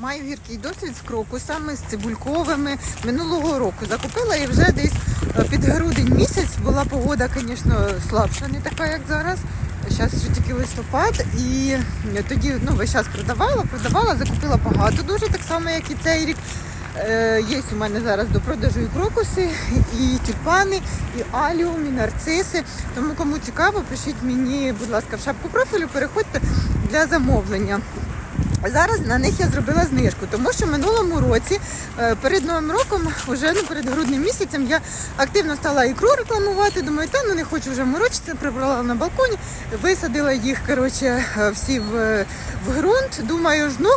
Маю гіркий досвід з крокусами, з цибульковими. Минулого року закупила і вже десь е, під грудень місяць була погода, звісно, слабша, не така, як зараз. Зараз вже тільки листопад, і тоді ну, весь час продавала, продавала, закупила багато дуже, так само, як і цей рік. Е, Є у мене зараз до продажу і крокуси, і тюльпани, і аліум, і нарциси. Тому кому цікаво, пишіть мені, будь ласка, в шапку профілю, переходьте для замовлення. Зараз на них я зробила знижку, тому що минулому році, е, перед новим роком, уже ну, перед грудним місяцем, я активно стала ікру рекламувати. Думаю, та ну не хочу вже морочитися, прибрала на балконі, висадила їх коротше, е, всі в, в ґрунт. Думаю, ж, ну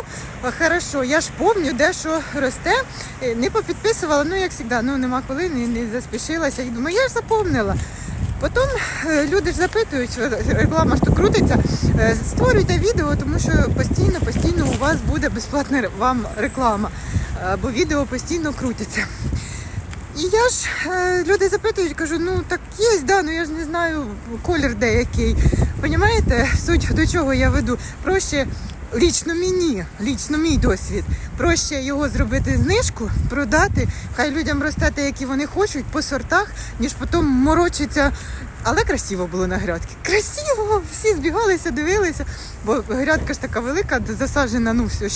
хорошо, я ж помню, де що росте. Е, Не попідписувала, ну як завжди, ну нема коли, не, не заспішилася. І думаю, я ж запомнила. Потім люди ж запитують, реклама ж тут крутиться, створюйте відео, тому що постійно, постійно вас буде безплатна вам реклама, е, бо відео постійно крутяться. І я ж е, люди запитують, кажу, ну так є, да, ну я ж не знаю колір деякий. Понімаєте, суть до чого я веду? Проще лічно мені, лічно мій досвід. Проще його зробити знижку, продати, хай людям росте те, які вони хочуть, по сортах, ніж потім морочиться. Але красиво було на грядки. Красиво! Всі збігалися, дивилися, бо грядка ж така велика, засаджена, ну все,